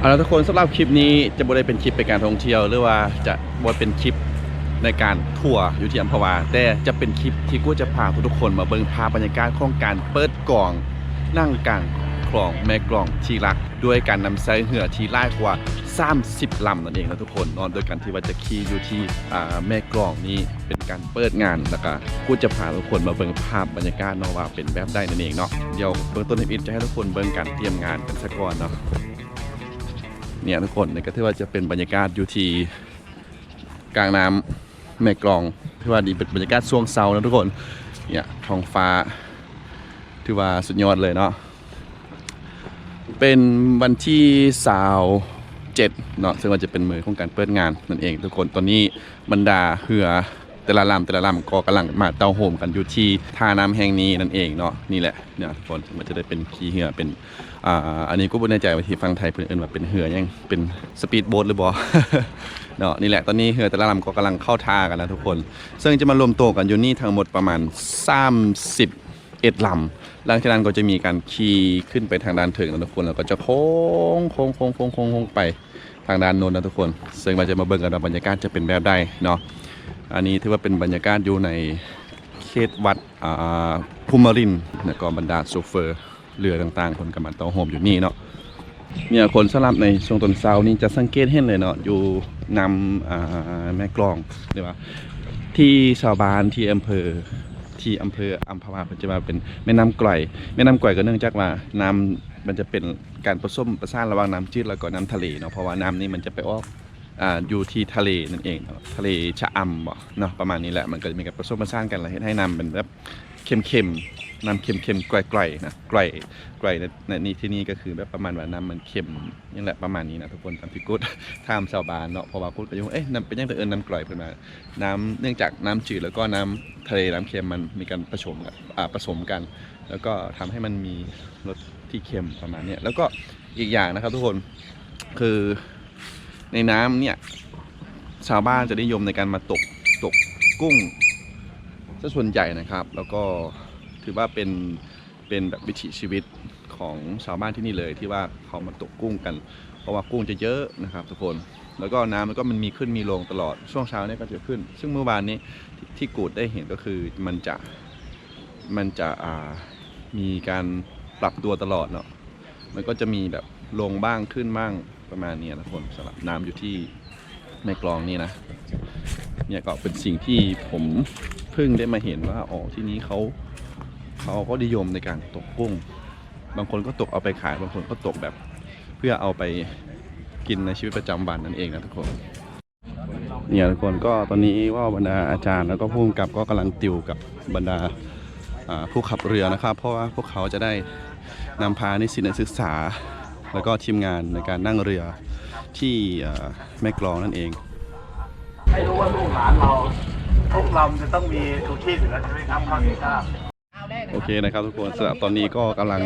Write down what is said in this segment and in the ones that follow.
เอาละทุกคนสำหรับคลิปนี้จะบ่ได้เป็นคลิปไปการท่องเที่ยว หรือว่าจะบ่เป็นคลิปในการทัวร์อยู่ที่อัมพวา แต่จะเป็นคลิปที่กูจะพาทุกคนมาเบิ่งภาพบรรยากาศของการเปิดกล่องนั่งกลางคลองแม่กลองที่รัก ด้วยการนำไซเหือที่ล่ากว่า 30ลำนั่นเองนะทุกคนนอนโดยการที่ว่าจะขี่อยู่ที่แม่กลองนี้เป็นการเปิดงานแล้วก็กูจะพาทุกคนมาเบิ่งภาพบรรยากาศเนาะว่าเป็นแบบใดนั่นเองเนาะเดี๋ยวเบื้องต้นอินจะให้ทุกคนเบิ่งการเตรียมงานกันสักก่อนเนาะ เนี่ยทุกคนนี่ก็ถือว่าจะเป็นบรรยากาศอยู่ที่กลางน้ำแม่กลองถือว่าดีเป็นบรรยากาศช่วงเช้านะทุกคนเนี่ยท้องฟ้าถือว่าสุดยอดเลยเนาะเป็นวันที่สาวเจ็ดเนาะซึ่งว่าจะเป็นมือของการเปิดงานนั่นเอง ทุกคนตอนนี้บรรดาเหือ แต่ละลำแต่ละลำก็กำลังมาเตาโฮมกันอยู่ที่ท่าน้ำแห่งนี้นั่นเองเนาะนี่แหละเนี่ยทุกคนมันจะได้เป็นขี่เหือเป็นอ่าอันนี้ก็ไม่แน่ใจว่าที่ฟังไทยเพื่นเอนว่าเป็นเหือยังเป็นสปีดโบ๊ทหรือบ่เนาะนี่แหละตอนนี้เหือแต่ละลำก็กำลังเข้าท่ากันแล้วทุกคน ซึ่งจะมารวมตัวกันอยู่นี่ทั้งหมดประมาณ31ลำหลังจากนั้นก็จะมีการขี่ขึ้นไปทางด้านถึงนะทุกคน แล้วก็จะโค้งโค้งโค้งโค้งโค้งโค้งไปทางด้านโน้นนะทุกคน ซึ่งเราจะมาเบิ่งกันว่าบรรยากาศจะเป็นแบบใดเนาะ อันนี้ถือว่าเป็นบรรยากาศอยู่ในเขตวัดภูมิรินแล้วก็บรรดาโซเฟอร์เรือต่างๆ คนกำลังต้าโฮมอยู่นี่เนาะเนี่ยคนสลับในช่วงต้นเช้านี่จะสังเกตเห็นเลยเนาะอยู่นำแม่กลองหรือว่าที่ชาวบ้านที่อำเภอที่อำเภออัมพวาเพิ่นจะมาเป็นแม่น้ำก่อยแม่น้ำก่อยก็เนื่องจากว่าน้ำมันจะเป็นการผสมประสานระหว่างน้ำจืดแล้วก็น้ำทะเลเนาะเพราะว่าน้ำนี่มันจะไปออก อยู่ที่ทะเลนั่นเองทะเลชะอำบ่เนาะประมาณนี้แหละมันก็จะมีการผสมผสานกันแล้วให้น้ำเป็นแบบเค็มๆน้ำเค็มๆไกลๆนะไกลไกลในในนี่ที่นี่ก็คือแบบประมาณว่าน้ำมันเค็มนี่แหละประมาณนี้นะทุกคนตามที่กูดถามชาวบ้านเนาะเพราะว่ากูดก็ยังว่าเอ๊ะน้ำเป็นยังแต่เอิญน้ำกร่อยเพิ่นมาน้ำเนื่องจากน้ำจืดแล้วก็น้ำทะเลน้ำเค็มมันมีการผสมกันผสมกัน แล้วก็ทำให้มันมีรสที่เค็มประมาณนี้แล้วก็อีกอย่างนะครับทุกคนคือ ในน้ำเนี่ย ชาวบ้านจะนิยมในการมาตกตกกุ้งซะส่วนใหญ่นะครับ แล้วก็ถือว่าเป็นเป็นแบบวิถีชีวิตของชาวบ้านที่นี่เลยที่ว่าเขามาตกกุ้งกัน เพราะว่ากุ้งจะเยอะนะครับ ทุกคนแล้วก็น้ำมันก็มันมีขึ้นมีลงตลอดช่วงเช้าเนี่ยก็จะขึ้น ซึ่งเมื่อวานนี้ที่ที่กูดได้เห็นก็คือมันจะมันจะมีการปรับตัวตลอดเนาะมันก็จะมีแบบลงบ้างขึ้นบ้าง ประมาณนี้นะคนสำหรับน้ำอยู่ที่ในกลองนี่นะ เนี่ยก็เป็นสิ่งที่ผมเพิ่งได้มาเห็นว่าอ๋อที่นี้เขาเขาก็นิยมในการตกกุ้ง บางคนก็ตกเอาไปขาย บางคนก็ตกแบบ เพื่อเอาไปกินในชีวิตประจำวันนั่นเองนะทุกคนเนี่ยทุกคนก็ตอนนี้ว่าบรรดาอาจารย์แล้วก็ผู้กำกับก็กำลังติวกับบรรดาผู้ขับเรือนะครับ เพราะว่าพวกเขาจะได้นำพานิสิตนักศึกษา แล้วก็ทีมงานในการนั่งเรือที่เอ่อแม่กลองนั่นเอง ให้รู้ว่าลูกหลานเราทุกลำจะต้องมีชูชีพอยู่แล้วใช่ไหมครับข้าวที่ทราบโอเคนะครับทุกคนสำหรับตอนนี้ก็กำลัง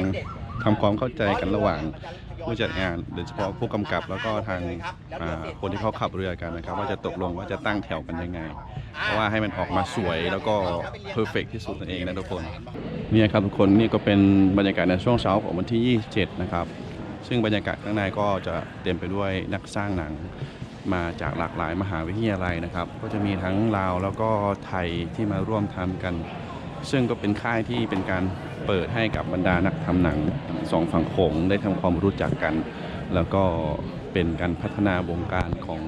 ทำความเข้าใจกันระหว่างผู้จัดงานโดยเฉพาะผู้กำกับแล้วก็ทางอ่าคนที่เขาขับเรือกันนะครับ ว่าจะตกลงว่าจะตั้งแถวกันยังไง เพราะว่าให้มันออกมาสวยแล้วก็เพอร์เฟกที่สุดนั่นเองนะทุกคนเนี่ยครับทุกคนนี่ก็เป็นบรรยากาศในช่วงเช้าของวันที่ 27 นะครับ ซึ่งบรรยากาศข้างในก็จะเต็มไปด้วยนักสร้างหนังมาจากหลากหลายมหาวิทยาลัยนะครับ ก็จะมีทั้งลาวแล้วก็ไทยที่มาร่วมทำกัน ซึ่งก็เป็นค่ายที่เป็นการเปิดให้กับบรรดานักทำหนังสองฝั่งโขงได้ทำความรู้จักกัน แล้วก็เป็นการพัฒนาวงการของ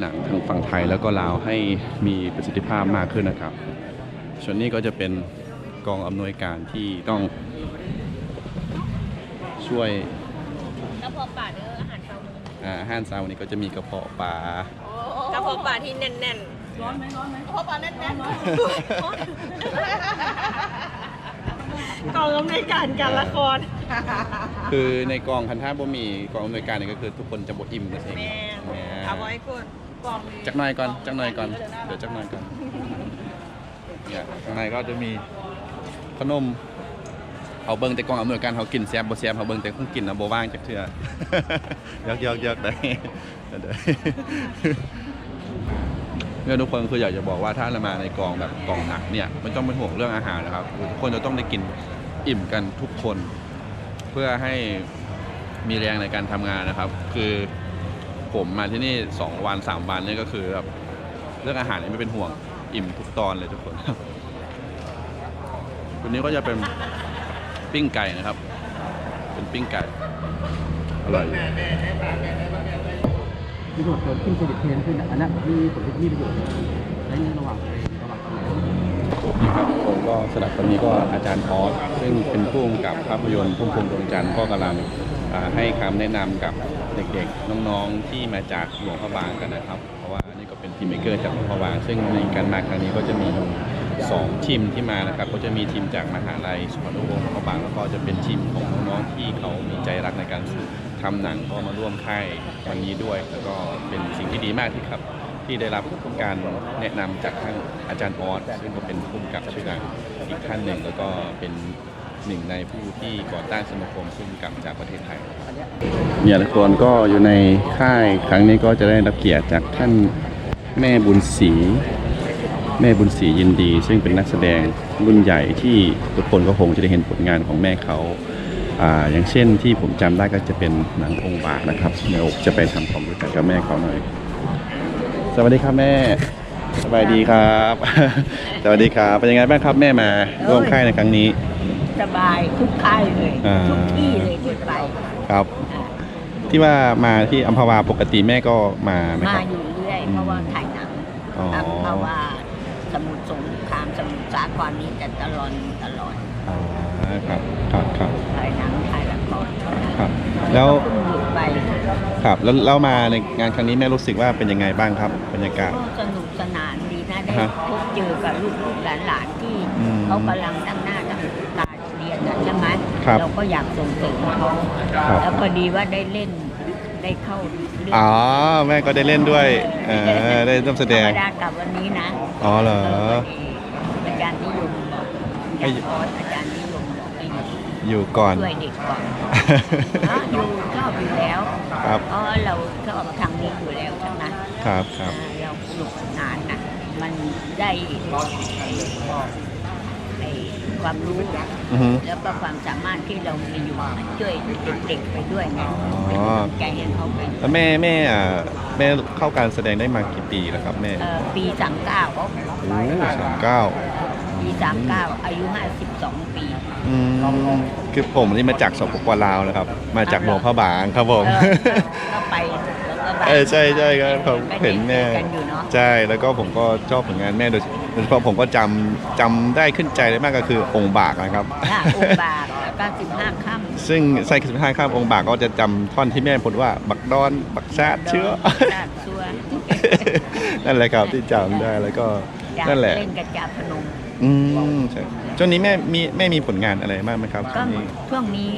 หนังทางฝั่งไทยแล้วก็ลาวให้มีประสิทธิภาพมากขึ้นนะครับ ส่วนนี้ก็จะเป็นกองอำนวยการที่ต้องช่วยะเพาะปลาเด้ออาหารเช้ามื้ออ่าอาห้านซาวันนี้ก็จะมีกระเพาะปลากระเพาะปลาที่แน่นๆร้อนไหมร้อนไหมกระเพาะปลาแน่นๆกองอำนวยการการละครคือในกองคันท่าบ่มีกองอำนวยการนี่ก็คือทุกคนจะบดอิ่มนั่นเองแม่แหมเอาไว้กดกองจักหน่อยก่อนจักหน่อยก่อนเดี๋ยวจักหน่อยก่อนเนี่ยข้างในก็จะมีขนม เขาเบิ่งแต่กองอำนวยการเขากินแซ่บบ่แซ่บเขาเบิ่งแต่ของกินนะบ่ว่างจักเทื่อยอกยอกยอกได้เนี่ยทุกคนคืออยากจะบอกว่าถ้าเรามาในกองแบบกองหนักเนี่ยไม่ต้องเป็นห่วงเรื่องอาหารนะครับทุกคนจะต้องได้กินอิ่มกันทุกคน เพื่อให้มีแรงในการทำงานนะครับ คือผมมาที่นี่สองวันสามวันนี่ก็คือแบบเรื่องอาหารนี่ไม่เป็นห่วงอิ่มทุกตอนเลยทุกคนวันนี้ก็จะเป็น ปิ้งไก่นะครับ เป็นปิ้งไก่ อร่อยอยู่ประโยชน์เกิดขึ้นเครดิตเทนขึ้นอันนั้นมีผลที่มีประโยชน์ในระหว่างระหว่างนี่ครับผมก็สลับคนนี้ก็อาจารย์ออสซึ่งเป็นผู้กำกับภาพยนตร์พุ่มพวงดวงจันทร์ก็กำลังให้คำแนะนำกับเด็กๆ น้องๆที่มาจากหลวงพระบางกันนะครับ เพราะว่านี่ก็เป็นทีมเมเกอร์จากหลวงพระบาง ซึ่งในการมาครั้งนี้ก็จะมี อยู่สองทีมที่มานะครับ ก็จะมีทีมจากมหาลัยสุพรรณวงศ์หลวงพระบางแล้วก็จะเป็นทีมของน้องๆที่เขามีใจรักในการทำหนังก็มาร่วมค่ายวันนี้ด้วย แล้วก็เป็นสิ่งที่ดีมากที่ครับ ที่ได้รับการแนะนำจากท่านอาจารย์ออสซึ่งก็เป็นผู้กำกับชื่อดังอีกท่านหนึ่งแล้วก็เป็นหนึ่งในผู้ที่ก่อตั้งสมาคมผู้กำกับจากประเทศไทยเนี่ยทุกคนก็อยู่ในค่ายครั้งนี้ก็จะได้รับเกียรติจากท่านแม่บุญศรี แม่บุญศรียินดี ซึ่งเป็นนักแสดงรุ่นใหญ่ที่ทุกคนก็คงจะได้เห็นผลงานของแม่เขาอ่าอย่างเช่นที่ผมจำได้ก็จะเป็นหนังองค์บากนะครับเดี๋ยวจะไปทำความรู้จักกับแม่เขาหน่อย สวัสดีครับแม่สบายดีครับ สวัสดีครับเป็นยังไงบ้างครับแม่มาร่วมค่ายในครั้งนี้ สบายทุกค่ายเลยอ่าทุกที่เลยที่ไปครับ ที่ว่ามาที่อัมพวาปกติแม่ก็มาไหมมาครับอยู่เรื่อยอืมเพราะว่าถ่ายหนังอ๋อเพราะว่าสมุทรสงครามสมุท รสาครนี้จะตลอดตลอดอ๋อครับครับครับถ่ายหนังถ่ายละครครับ แล้วเพิ่งหยุดไปครับแล้วเรามาในงานครั้งนี้แม่รู้สึกว่าเป็นยังไงบ้างครับบรรยากาศ ก็สนุกสนานดีนะได้ฮะพบเจอกับลูกๆหลานๆที่อืมเขากำลังตั้งหน้าตั้งตาเรียนกันใช่ไหมครับเราก็อยากส่งเสริมเขาครับ แล้วพอดีว่าได้เล่นได้เข้าเรื่องอ๋อแม่ก็ได้เล่นด้วยเออได้ร่วมแสดงธรรมดากับวันนี้นะ อ๋อเหรออาจารย์นิยมบอก อาจารย์ออสอาจารย์นิยมบอกให้อยู่ก่อน ช่วยเด็กก่อนอ๋ออยู่ชอบอยู่แล้วครับ เพราะเราชอบทางนี้อยู่แล้วใช่ไหมครับครับอ่าเราสนุกสนานนะมันได้บอกไอ้ความรู้ อือฮึ แล้วก็ความสามารถที่เรามีอยู่ช่วยเด็กๆไปด้วยไงอ๋อใจให้เขาเป็นแล้วแม่แม่อะแม่เข้าการแสดงได้มากี่ปีแล้วครับแม่เอ่อปีสามเก้าโอ้สามเก้า ปีสามเก้าอายุห้าสิบสองปี อืมคือผมนี่มาจากสปปลาวนะครับ มาจากหลวงพระบางครับผมเออก็ไปแล้วก็บ้านเออใช่ใช่ครับผมเห็นแม่กันอยู่เนาะใช่แล้วก็ผมก็ชอบผลงานแม่โดยโดยเฉพาะผมก็จำจำได้ขึ้นใจเลยมากก็คือองค์บากนะครับ ค่ะองค์บากแล้วก็สิบห้าค่ำซึ่งใส่สิบห้าข้ามองค์บากก็จะจำท่อนที่แม่พูดว่าบักดอน บักชาติเชื้อ ชาติชัว นั่นแหละครับที่จำได้แล้วก็อยากนั่นแหละ เล่นกับจ่าพนม อืมใช่ช่วงนี้แม่มีแม่มีผลงานอะไรบ้างไหมครับก็ช่วงนี้ช่วงนี้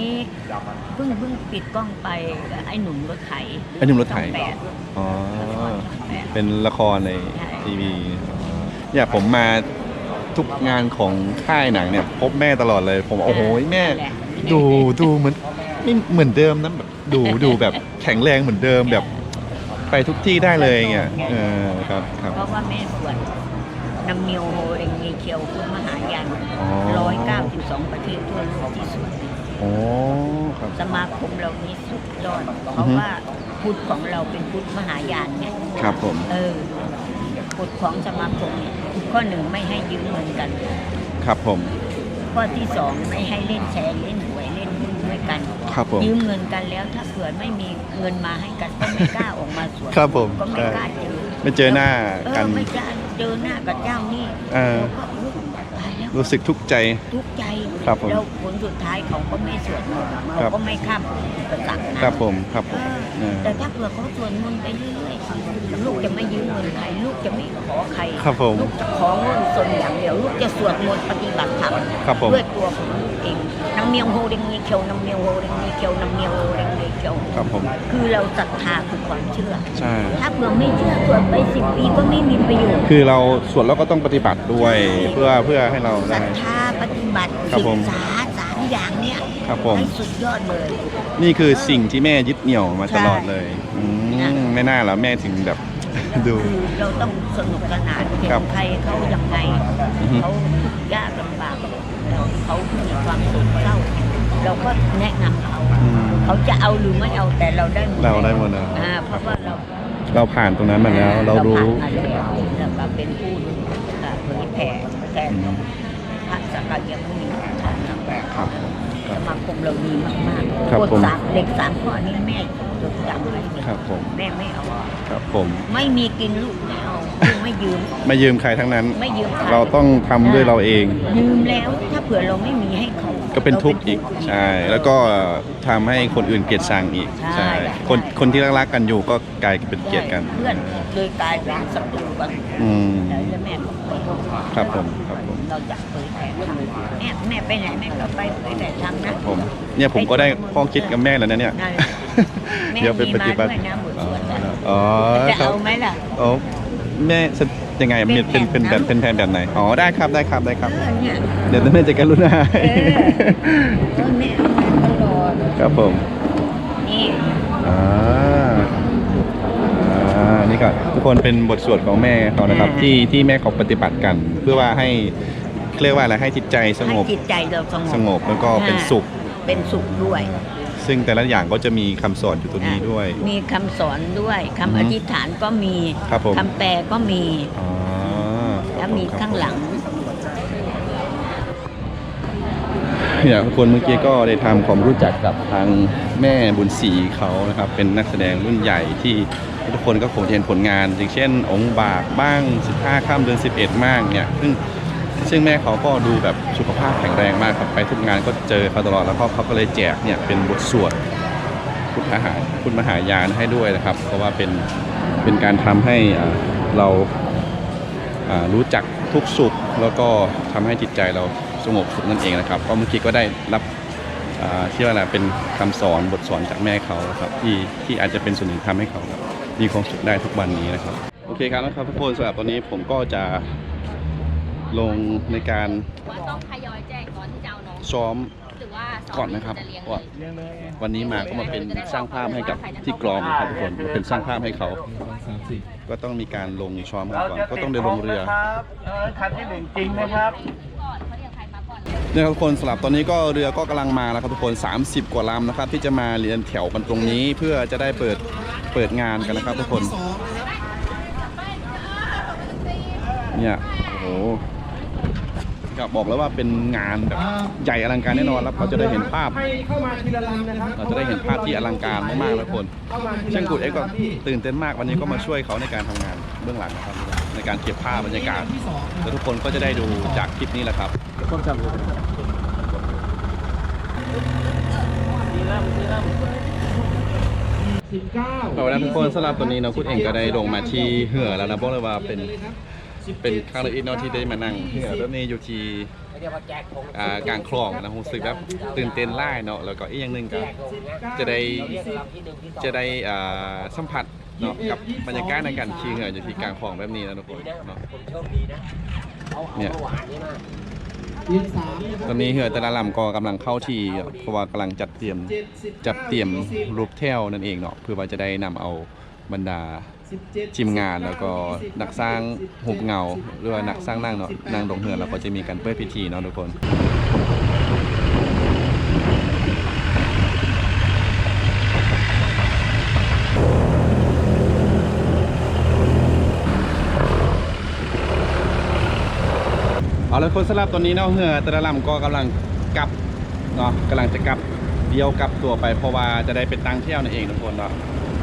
เพิ่งเพิ่งปิดกล้องไปกับไอ้หนุ่มรถไถไอ้หนุ่มรถไถช่องแปดอ๋อละครช่องแปด เป็นละครในใช่ ทีวีเนี่ยผมมาทุกงานของค่ายหนังเนี่ย พบแม่ตลอดเลย ผมโอ้โหแม่ นั่นแหละ ดูดูเหมือนไม่เหมือนเดิมนะแบบดูดูแบบแข็งแรงเหมือนเดิมแบบ ไปทุกที่ได้เลยเงี้ยเออครับครับเพราะว่าแม่สวด นำเนียวโฮเรงมีเคียวพุทธมหายานอ๋อร้อยเก้าสิบสองประเทศทั่วโลกที่สวดโอ้ครับ สมาคมเรานี้สุดยอด เพราะว่าพุทธของเราเป็นพุทธมหายานไงครับผม เออกฎของสมาคมเนี่ยข้อหนึ่งไม่ให้ยืมเงินกัน ครับผม ข้อที่สองไม่ให้เล่นแชร์เล่นหวยเล่นหุ้นด้วยกัน ครับผมยืมเงินกันแล้วถ้าเผื่อไม่มีเงินมาให้กันก็ไม่กล้าออกมาสวดครับผมก็ไม่กล้าเจอไม่เจอหน้าเอกัอนไม่กล้า เจอหน้ากับเจ้านี่เออ เราก็อุ๊ยตายแล้ว รู้สึกทุกข์ใจ ทุกข์ใจครับผมแล้วผลสุดท้ายเขาก็ไม่สวดมนต์ครัเราบ ก็ไม่ข้ามประสักนะครับผมครับผเอมอเออแต่ถ้าเผื่อเขาสวดมนต์ไปเรื่อยๆลูกจะไม่ยืมเงินใครลูกจะไม่ขอใครครับผม ลูกจะขอเงินสนอย่างเดียวลูกจะสวดมนต์ปฏิบัติธรรมครับผม ด้วยตัวของลูกเองน้ำเมียงโฮเดงมีเคียวน้ำเมียงโฮเดงมีเคียวน้ำเมียงโฮเดงมีเคียวครับผม คือเราศรัทธาคือความเชื่อ ใช่ ถ้าเผื่อไม่เชื่อสวดไปสิบปีก็ไม่มีประโยชน์ คือเราสวดแล้วก็ต้องปฏิบัติด้วย เพื่อเพื่อให้เราศรัได้ทธาปฏิบัติครับศึผมกษาสามอย่างเนี้ยครับผม ให้สุดยอดเลย นี่คือสิ่งที่แม่ยึดเหนี่ยวมาตลอดเลยอืนะมไม่น่าแล้วแม่ถึงแบบ ดู คือเราต้องสนุกสนานเห็นครับใครเขายังไงอือฮึ เขาทุกข์ยากลำบากเราเขามีความโศกเศร้า เราก็แนะนำเขาอืม เขาจะเอาหรือไม่เอาแต่เราได้หมดเราได้หมดแล้ว อ่าเพราะว่าเรา เราผ่านตรงนั้นมาแล้ว เรารู้ ผ่านมาแล้วแล้วก็เป็นผู้อ่าเผยแผ่แทน พระสักการยมุนีทานแบบครับสมาคมเราดีมากครับๆกฎผมสามเด็กสามข้อนี้แม่จดจำไว้เลยครับผม แม่ไม่เอาครับผมไม่มีกินลูกไม่เอาลูกไม่ยืม ไม่ยืมใครทั้งนั้น ไม่ยืมใคร เราต้องทำด้วยเราเอง ยืมแล้วถ้าเผื่อเราไม่มีให้เขา ก็เป็นทุกข์อีกใช่แล้วก็ทำให้คนอื่นเกลียดชังอีกใช่คนคนที่รักๆกันอยู่ก็กลายเป็นเกลียดกันเพื่อนโดยกลายเป็นศัตรูกันอืมแล้วแม่ก็ขอโทษครับผมครับผม เราจะเผยแผ่ธรรมแม่แม่ไปไหนแม่ก็ไปเผยแผ่ธรรมนะ ผมเนี่ยผมก็ได้ข้อคิดกับแม่แล้วนะเนี่ยนั่นแหละแม่เดี๋ยวไปปฏิบัติมีมาด้วยนะบทสวดอะอ๋อจะครับเอาไหมล่ะ อ๋อแม่จะ ยังไงเป็นเป็นเป็นแบบเป็นแทนแบบไหนอ๋อได้ครับได้ครับได้ครับ เออเนี่ยเดี๋ยวแม่จะกรุณาเออเออแม่เอามาตลอดครับผมนี่อ่าอ่านี่ก็ทุกคนเป็นบทสวดของแม่เขานะครับที่ที่แม่เขาปฏิบัติกัน เพื่อว่าให้เรียกว่าอะไรให้จิตใจสให้งบจิตใจเราสงบสงบแล้วก็เป็นสุขเป็นสุขด้วย ซึ่งแต่ละอย่างก็จะมีคำสอนอยู่ตรงนี้ด้วย มีคำสอนด้วยอืคำอฮึอธิษฐานก็มีครับผม คำแปลก็มี อ๋อแล้วมีข้างหลัง เนี่ยทุกคนเมื่อกี้ก็ได้ทำความรู้จักกับทางแม่บุญศรีเขานะครับ เป็นนักแสดงรุ่นใหญ่ที่ทุกคนก็คงจะเห็นผลงาน อย่างเช่น องค์บากบ้าง 15 ข้ามเดือน11 มากเนี่ย ซึ่ง ซึ่งแม่เขาก็ดูแบบสุขภาพแข็งแรงมากครับไปทุกงานก็เจอเขาตลอดแล้วก็เขาก็เลยแจกเนี่ยเป็นบทสวดพุทธหาพุทธมหายานให้ด้วยนะครับ เพราะว่าเป็นเป็นการทำให้เรารู้จักทุกสุข แล้วก็ทำให้จิตใจเราสงบสุขนั่นเองนะครับก็เมื่อกี้ก็ได้รับอ่าที่ว่าอะเป็นคำสอนบทสอนจากแม่เขาครับที่ที่อาจจะเป็นส่วนหนึ่งทำให้เขาแบบมีความสุขได้ทุกวันนี้นะครับโอเคครับนะครับทุกคนสำหรับตอนนี้ผมก็จะ ลงในการว่าต้องทยอยแจกก่อนที่จะเอาน้องซ้อมหรือว่าสก่อนนะครับจะเลี้ยงว่าเลยวันนี้มาก็มาเป็นสร้างภาพให้กับที่กรองนะครับทุกคนมาเป็นสร้างภาพให้เขาก็ต้องมีการลงซ้อมกันเราก่อนจะก็ติดต้องเดินลงเรือธนะครับเออคันที่หนึ่งจริงนะครับ ก่อนเขาเรียกใครมาก่อน เนี่ยครับทุกคนสำหรับตอนนี้ก็เรือก็กำลังมาแล้วครับทุกคน 30 กว่าลำนะครับ ที่จะมาเรียนแถวกันตรงนี้เพื่อจะได้เปิดเปิดงานกันนะครับทุกคน เนี่ยโอ้โห ก็บอกแล้วว่าเป็นงานแบบใหญ่อลังการแน่นอนแล้วเราจะได้เห็นภาพให้เข้ามาทีละลำนะครับเราจะได้เห็นภาพที่อลังการมากๆเลยทุกคนเข้ามาทีละช่างกุดเอ็กก็ลำพี่ตื่นเต้นมากวันนี้ก็มาช่วยเขาในการทำงานเบื้องหลังนะครับในการเก็บภาพบรรยากาศที่สองนะแล้วทุกคนก็จะได้ดูจากคลิปนี้แหละครับสิบเก้าขอบคุณทุกคนสำหรับตัวนี้น้องพุทธเองก็ได้ลงมาที่เหือแล้วนะบอกเลยว่าเป็น เป็นครั้งแรกเนาะที่ได้มานั่งเหือแล้วนี่อยู่ที่อ่ากลางคลองนะรู้สึกแบบตื่นเต้นไล่เนาะแล้วก็อีกอย่างหนึ่งก็ จะได้ จะได้อ่าสัมผัสเนาะกับบรรยากาศในการขี่เหืออยู่ที่กลางคลองแบบนี้นะทุกคนเนาะเนี่ยเนามนะตอนนี้เหือแต่ละลำก็กำลังเข้าที่เพราะว่ากำลังจัดเตรียม จัดเตรียมรูปเทลนั่นเองเนาะเพื่อว่าจะได้นำเอาบรรดา ทีมงานแล้วก็นักสร้างหุบเงาหรือว่านักสร้างนั่งเนาะนั่งดงเหือเราก็จะมีการเปิดพิธีเนาะทุกคนเอาละคนสำหรับตอนนี้เนาะเหือแต่ละลำก็กำลังกลับเนาะกำลังจะกลับเดียวกลับตัวไปเพราะว่าจะได้ไปตั้งเที่ยวนั่นเองทุกคนเนาะ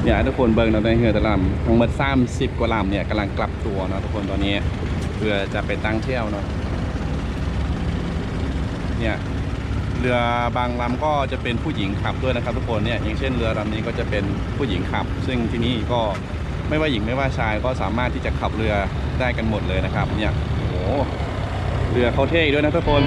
เนี่ยทุกคนเบิ่งเนาในเหือตละลำทั้งหมด30 กว่าลำเนี่ยกำลังกลับตัวเนาะทุกคนตอนนี้เพื่อจะไปตั้งเที่ยวเนาะเนี่ยเรือบางลำก็จะเป็นผู้หญิงขับด้วยนะครับ ทุกคนเนี่ยอย่างเช่นเรือลำนี้ก็จะเป็นผู้หญิงขับ ซึ่งที่นี่ก็ไม่ว่าหญิงไม่ว่าชายก็สามารถที่จะขับเรือได้กันหมดเลยนะครับเนี่ยโอ้โหเรือเขาเท่ด้วยนะทุกคน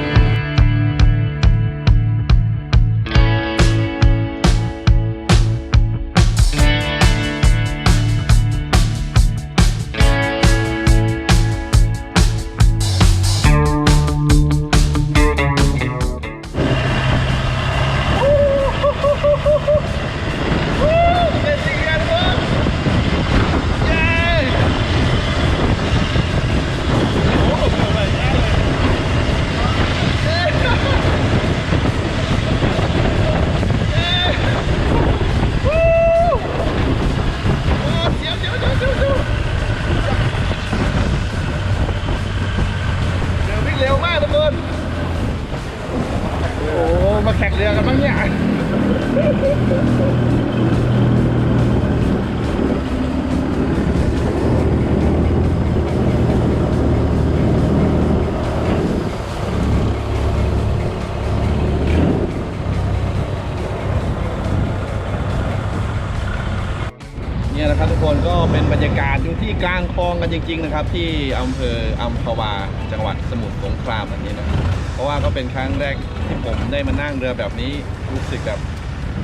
นี่ยนะครับทุกคนก็เป็นบรรยากาศอยู่ที่กลางคลองกันจริง ๆ นะครับ ที่อำเภออัมพวาจังหวัดสมุทรสงครามแบบนี้นะครับเพราะว่าก็เป็นครั้งแรกที่ผมได้มานั่งเรือแบบนี้รู้สึกแบบ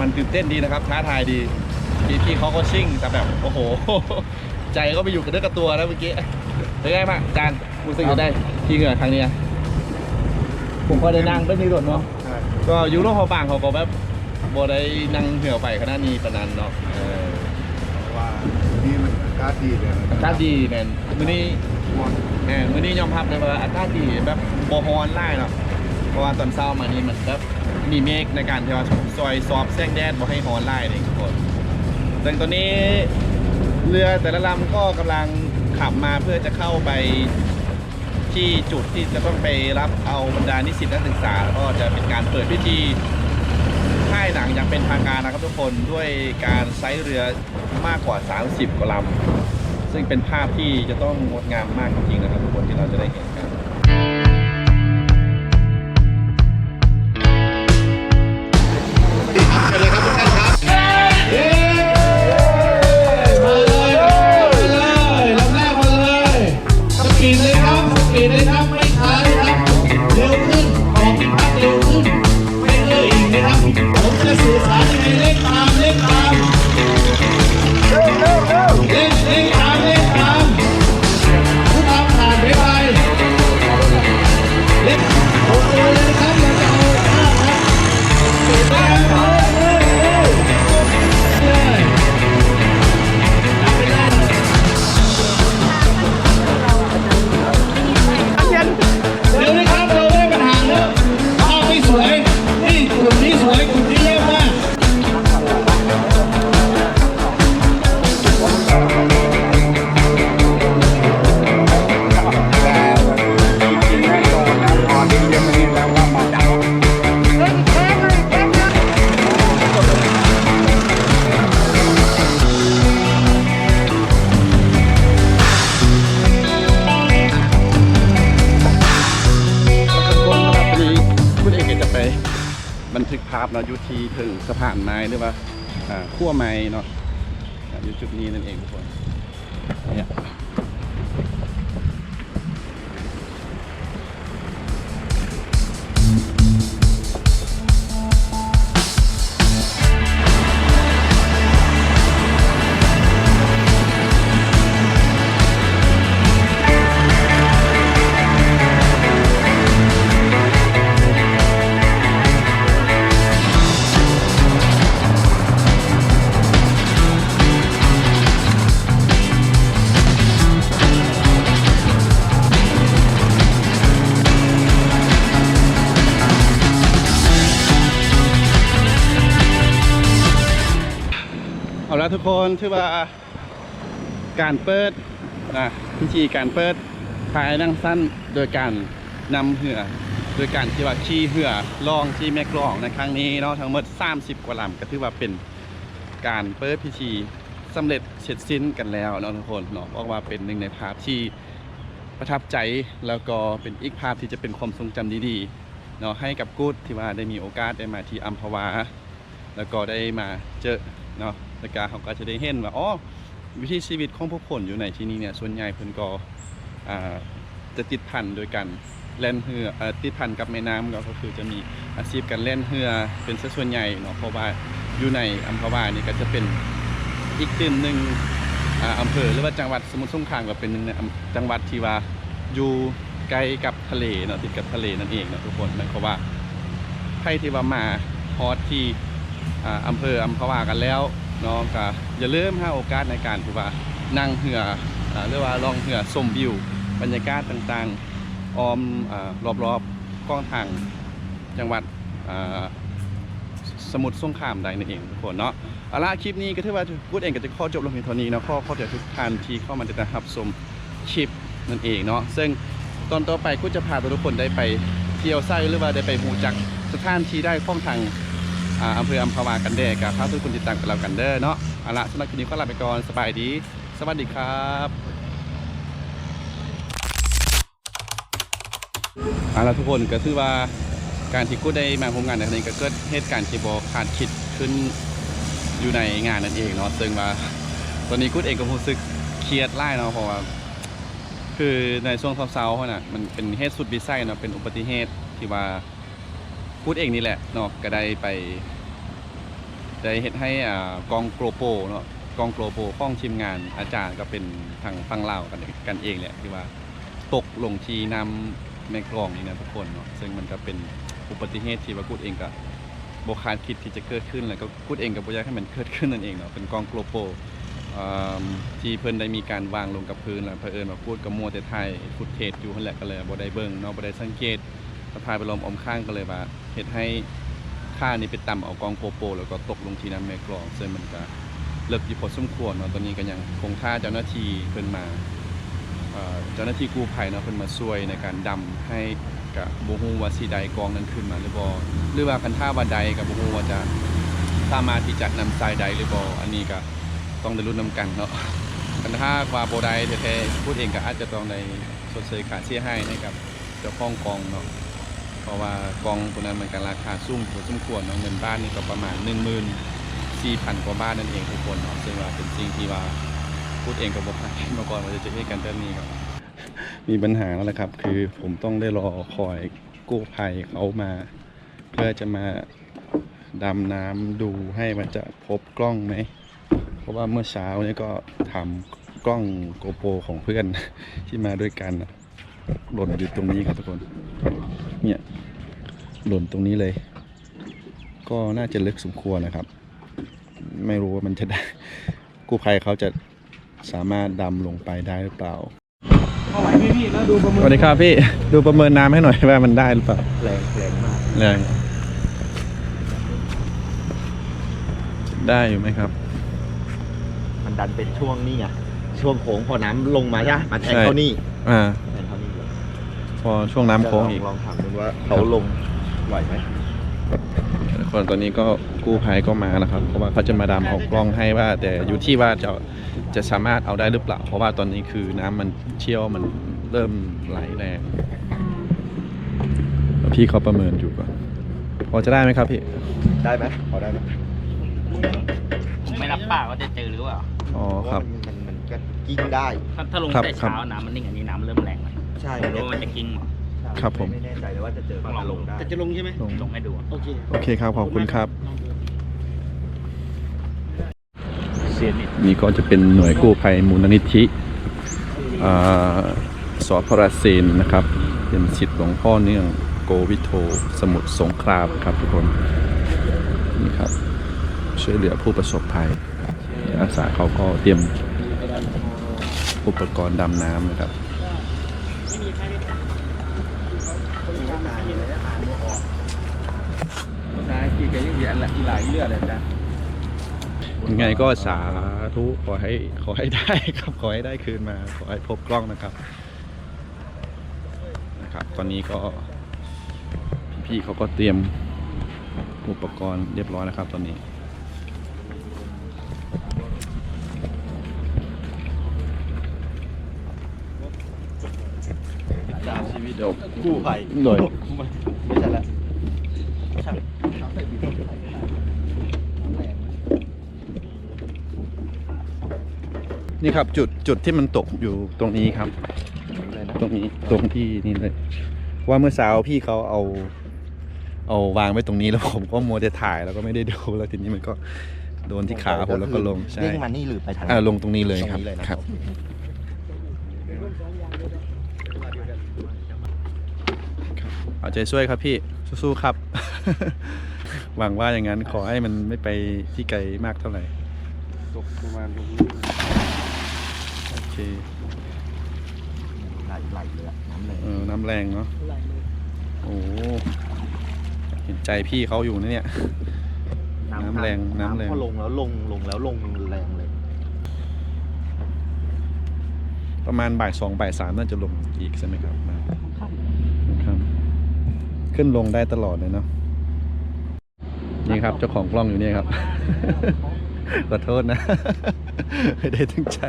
มันตื่นเต้นดีนะครับท้าทายดีพี่พี่เขาก็ชิ่งแต่แบบโอ้โห ใจก็ไปอยู่กับเนื้อกับตัวแล้วเมื่อกี้เป็นไงบ้างอาจารย์รู้สึกยังไงที่เหงื่อครั้งเนี้ยผมก็ได้นั่งได้มีรถเนาะก็อยูโรพอบางเขาก็แบบบ่ได้นั่งเหื่อไปขนาดนี้ปานนั้นเนาะ กาศดีเลยอากาศดีแมนมื้อนี้แมนมื้อนี้ยอมรับเลยว่าอากาศดีแบบบ่ฮ้อนไล่เนาะเพราะว่าตอนเช้ามานี่มันแบบมีเมฆในการที่ว่าซอยซอบแสงแดดบ่ให้ฮ้อนไล่เลยทุกคนซึ่งตอนนี้เรือแต่ละลำก็กำลังขับมาเพื่อจะเข้าไปที่จุดที่จะต้องไปรับเอาบรรดานิสิตนักศึกษาแล้วก็จะเป็นการเปิดพิธี ค่ายหนังอย่างเป็นทางการนะครับทุกคนด้วยการไซส์เรือมากกว่า 30กว่าลำซึ่งเป็นภาพที่จะต้องงดงามมากจริงๆนะครับทุกคนที่เราจะได้เห็นกัน เนาะอ่าอยู่จุดนี้นั่นเองทุกคนเนี่ย ละทุกคนถือว่าการเปิดนะพิธีการเปิดภายนั่งสั้นโดยการนำเหือโดยการที่ว่าขี่เหือล่องที่แม่กลองในครั้งนี้เนาะทั้งหมด 30 กว่าลำก็ถือว่าเป็นการเปิดพิธีสำเร็จเสร็จสิ้นกันแล้วเนาะทุกคนเนาะบอกว่าเป็นหนึ่งในภาพที่ประทับใจแล้วก็เป็นอีกภาพที่จะเป็นความทรงจำดีๆเนาะให้กับกู๊ดที่ว่าได้มีโอกาสได้มาที่อัมพวา แล้วก็ได้มาเจอเนาะ แล้วก็เขาก็จะได้เห็นว่าอ๋อวิถีชีวิตของพวกคนอยู่ในที่นี้เนี่ยส่วนใหญ่เพิ่นก็จะติดพันโดยการเล่นเรืออติดพันกับแม่น้ำก็คือจะมีอาชีพการเล่นเรือเป็นส่วนใหญ่เนาะเพราะว่าอยู่ในอัมพวานี่ก็จะเป็นอีกตื่นหนึ่งออำเภอหรือว่าจังหวัดสมุทรสงครามก็เป็นหนึ่งในจังหวัดที่ว่าอยู่ใกล้กับทะเลเนาะติดกับทะเลนั่นเองเนาะทุกคนหมายความว่าใครที่ว่ามาฮอที่ออำเภออัมพวากันแล้ว นาะก็อย่าลืมหาโอกาสในการที่ว่านั่งเหืออ่าหรือว่าลองเหือชมวิว บรรยากาศต่างๆออมรอบๆกล้องทางจังหวัดสมุทรสงครามใดนั่นเองทุกคนเนาะเอาละคลิปนี้ก็ถือว่าพูดเองก็จะข้อจบลงเพียงเท่านี้นะข้อข้อใจทุกท่านที่เข้ามาติดตามรับชมคลิปนั่นเองเนาะซึ่งตอนต่อไปก็จะพาทุกคนได้ไปเที่ยวไส้หรือว่าได้ไปหูจักสถานที่ได้ข้องทาง อำเภออัมพวากันแดกับพาทุกคนติดตามกับเรากันเด้อเนาะเอาละสำหรับคลิปนี้ก็ลาไปก่อนสบายดี สวัสดีครับเอาละทุกคนก็คือว่าการที่กูได้มาร่วมงานในครั้งนี้ก็เกิดเหตุการณ์ที่บอคาดคิดขึ้นอยู่ในงานนั่นเองเนาะซึ่งว่าตอนนี้กูเองก็รู้สึกเครียดไล่เนาะเพราะว่าคือในช่วงเช้าๆเขาน่ะมันเป็นเหตุสุดวิสัยเนาะเป็นอุบัติเหตุที่ว่า กูดเองนี่แหละเนาะก็ได้ไปได้เฮ็ดให้อ่ากองโกลโปเนาะกองโกลโปข้องทีมงานอาจารย์ก็เป็นทางฟังเลากันกันเองแหละที่ว่าตกลงที่น้ำแม่กลองนี่นะทุกคนเนาะซึ่งมันก็เป็นอุบัติเหตุที่ว่ากูดเองก็บคาดคิดที่จะเกิดขึ้นแล้วก็กูดเองก็บ่อยากให้มันเกิดขึ้นนั่นเองเนาะเป็นกองโกลโปอ่าที่เพิ่นได้มีการวางลงกับพื้นแล้วเผอิญว่าพูดกับมัวแต่ไทยฟุตเทจอยู่นั่นแหละก็เลยบ่ได้เบิ่งเนาะบ่ได้สังเกต สะพายไปลมอมข้างก็เลยว่าเฮ็ดให้ค่านี้ไปต่ำเอากองโปโปแล้วก็ตกลงที่น้ำแม่กลองซึ่งมันก็เลิกอยู่พอสมควรเนาะตอนนี้ก็ยังคงท่าเจ้าหน้าที่เพิ่นมาเจ้าหน้าที่กู้ภัยเนาะเพิ่นมาช่วยในการดำให้กับบ่ฮู้ว่าสิใดกองนั้นขึ้นมาหรือบ่หรือว่าคันท่าว่าใดกับบ่ฮู้ว่าจะสามารถที่จะนำทรายใดหรือบ่อันนี้ก็ต้องได้ลุ้นนำกันเนาะคันท่าว่าบ่ใดแท้ๆพูดเองก็อาจจะต้องได้ชดเชยค่าเสียหายให้กับเจ้าของกองเนาะ เพราะว่ากองตัวนั้นมันก็ราคาสูงพอสมควรเนาะเงินบ้านนี่ก็ประมาณ 1 4 0 0 0กว่าบาทนั่นเองทุกคนเนาะซึ่งว่าเป็นสิ่งที่ว่าพูดเองกับบอกใครมาก่อนว่าจะเจอเหตุการณ์แบบนี้ครับ มีปัญหาแล้วนะครับ คือผมต้องได้รอคอยกู้ภัยเขามา เพื่อจะมาดำน้ำดูให้มันจะพบกล้องไหม เพราะว่าเมื่อเช้านี้ก็ทำกล้องโกโปรของเพื่อนที่มาด้วยกันนะหล่นอยู่ตรงนี้ครับทุกคน เนี่ยหล่นตรงนี้เลย ก็น่าจะลึกสมควรนะครับ ไม่รู้ว่ามันจะได้ กู้ภัยเขาจะสามารถดำลงไปได้หรือเปล่าสวัสดีครับพี่ดูประเมินน้ำให้หน่อยว่ามันได้หรือเปล่าแรงแรงมากแรงได้อยู่ไหมครับ มันดันเป็นช่วงนี้ไงช่วงโค้งพอน้ำลงมาใช่ไหมมาแทงใช่เข้านี่อ่า พอช่วงน้ำโค้งอีก ลองถามดูว่าเขาลงไหวไหมคนตอนนี้ก็กู้ภัยก็มานะครับ เพราะว่าเขาจะมาดำเอากล้องให้ว่า แต่อยู่ที่ว่าจะจะสามารถเอาได้หรือเปล่า เพราะว่าตอนนี้คือน้ำมันเชี่ยวมันเริ่มไหลแรงแล้วพี่เขาประเมินอยู่ก่อนพอจะได้ไหมครับพี่ได้ไหมพอได้ไหมผมไม่รับปากว่าจะเจอหรือเปล่าอ๋อครับมันมันก็กิ้งได้ ถ้าถ้าลงครับแต่ครับเช้าน้ำมันนิ่งอันนี้น้ำมันเริ่มแรงแล้ว ใช่ไม่รู้ว่ามันจะกิ้งหรอครับผม ไม่แน่ใจเลยว่าจะเจอตอนลงได้ แต่จะลงใช่ไหมลง ลงให้ดู โอเคโอเคครับ ขอบคุณครับเสียนิด นี่ก็จะเป็นหน่วยกู้ภัยมูลนิธิอ่าสพรเซนนะครับ เป็นสิทธิ์หลวงพ่อเนื่องโกวิโทสมุทรสงครามครับทุกคนนี่ครับช่วยเหลือผู้ประสบภัยอาสาเขาก็เตรียมอุปกรณ์ดำน้ำนะครับ ยังไงก็สาธุขอให้ขอให้ได้ครับขอให้ได้คืนมา ขอให้พบกล้องนะครับนะครับ ตอนนี้ก็พี่ๆเขาก็เตรียมอุปกรณ์เรียบร้อยนะครับ ตอนนี้จากชีวิตเดี๋ยวกู้ภัยหน่วย ไม่ใช่ละ นี่ครับจุดจุดที่มันตกอยู่ตรงนี้ครับ ตรงนี้ตรงที่นี่เลย ว่าเมื่อเช้าพี่เขาเอา เอาวางไว้ตรงนี้แล้วผมก็มัวแต่ถ่ายแล้วก็ไม่ได้ดูแล้วทีนี้มันก็โดนที่ขาผมแล้วก็ลงใช่เด้งมานี่หรือไปทางอ่าลงตรงนี้เลยครับตงนี้นะครับครับเอาใจช่วยครับพี่สู้ๆครับ หวังว่าอย่างนั้นขอให้มันไม่ไปที่ไกลมากเท่าไหร่ตกประมาณตรงนี้โอเค ไหลไหลเลยอะน้ำเลยเออน้ำแรงเนาะโอ้โหเห็นใจพี่เขาอยู่นะเนี่ย น้ำแรงน้ำแรงพอลงแล้วลงลงแล้วลงแรงเลย ประมาณบ่ายสองบ่ายสามน่าจะลงอีกใช่ไหมครับมาครับ ขึ้นลงได้ตลอดเลยเนาะนี่ครับเจ้าของกล้องอยู่นี่ครับขอโทษนะ ไม่ได้ตั้งใจ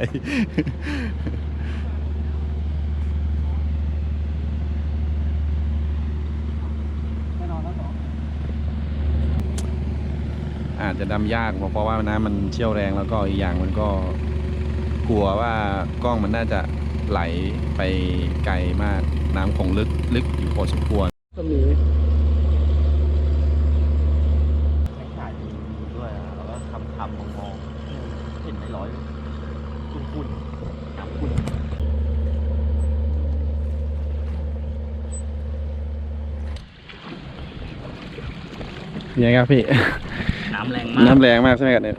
อาจจะดำยากเพราะว่าน้ำมันเชี่ยวแรงแล้วก็อีกอย่างมันก็กลัวว่ากล้องมันน่าจะไหลไปไกลมากน้ำคงลึกลึกอยู่พอสมควร ก็มี ถ่ายด้วยอะแล้วก็ทำทำมองมองเห็นไม่ ร้อยคุณคุณน้ำคุณยังไงครับพี่ น้ำแรงมาก น้ำแรงมากใช่ไหมครับเนี่ย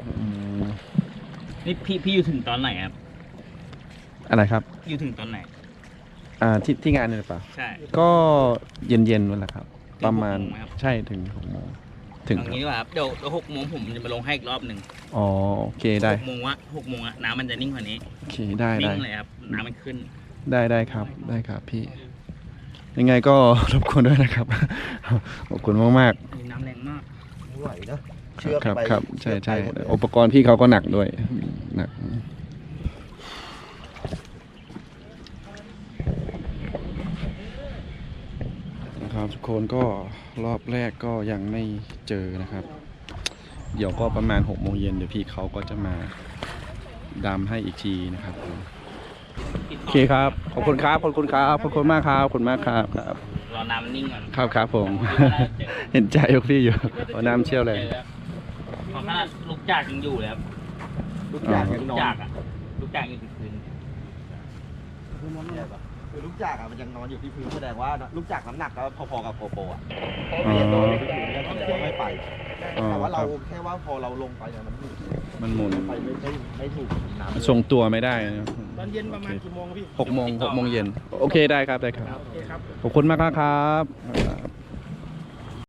นี่พี่พี่อยู่ถึงตอนไหนครับ อะไรครับ อยู่ถึงตอนไหน อ่าที่ที่งานเนี่ยหรือเปล่า ใช่ ก็เย็นเย็นๆนั่นแหละครับถึงประมาณหกโมงไหมครับใช่ถึงหกโมง ถึงเอาครับงี้ดีกว่าครับเดี๋ยวเดี๋ยวหกโมงผมจะมาลงให้อีกรอบหนึ่งอ๋อโอเคได้หกโมงวะหกโมงอะน้ำมันจะนิ่งกว่านี้โอเคได้นิ่ได้ งเลยครับน้ำมันขึ้น ได้ได้ครับได้ครับพี่ยังไงก็ รบกวนด้วยนะครับ ขอบคุณมากมากน้ำแรงมาก ไม่ไหวนะๆครับครับใช่ใช่อุปกรณ์พี่เขาก็หนักด้วยหนักนะครับทุกคนก็รอบแรกก็ยังไม่ เจอนะครับ เดี๋ยวก็ประมาณ6โมงเย็นเดี๋ยวพี่เขาก็จะมาดำให้อีกทีนะครับผมโอเคครับ ขอบคุณครับ ขอบคุณครับ ขอบคุณมากครับ ขอบคุณมากครับครับรอน้ำมันนิ่งก่อนครับครับผม เห็นใจพวกพี่อยู่เพราะน้ำเชี่ยวเลยจอแล้วเพราะขนาดลูกจากยังอยู่เลยครับลูกจากยังลูนกอนจากอะลูกจากอยู่ที่พื้น คือลูกจากอะมันยังนอนอยู่ที่พื้นแสดงว่าลูกจากน้ำหนักก็พอๆกับโกโปรอะอ๋อไม่ได้นอนที่พื้นเนี่ยแสดงว่าไม่ไป อ๋อแต่ว่าคเรารับ แค่ว่าพอเราลงไปเนี่ยมันหมุนมันหมุน ไปไม่ได้ไม่ถูกน้ำ ทรงตัวไม่ได้นะตอนเย็นประมาณกี่โมงพี่หกโมงหกโมงเย็น โอเคได้ครับได้ครับขอบคุณมากครับครับ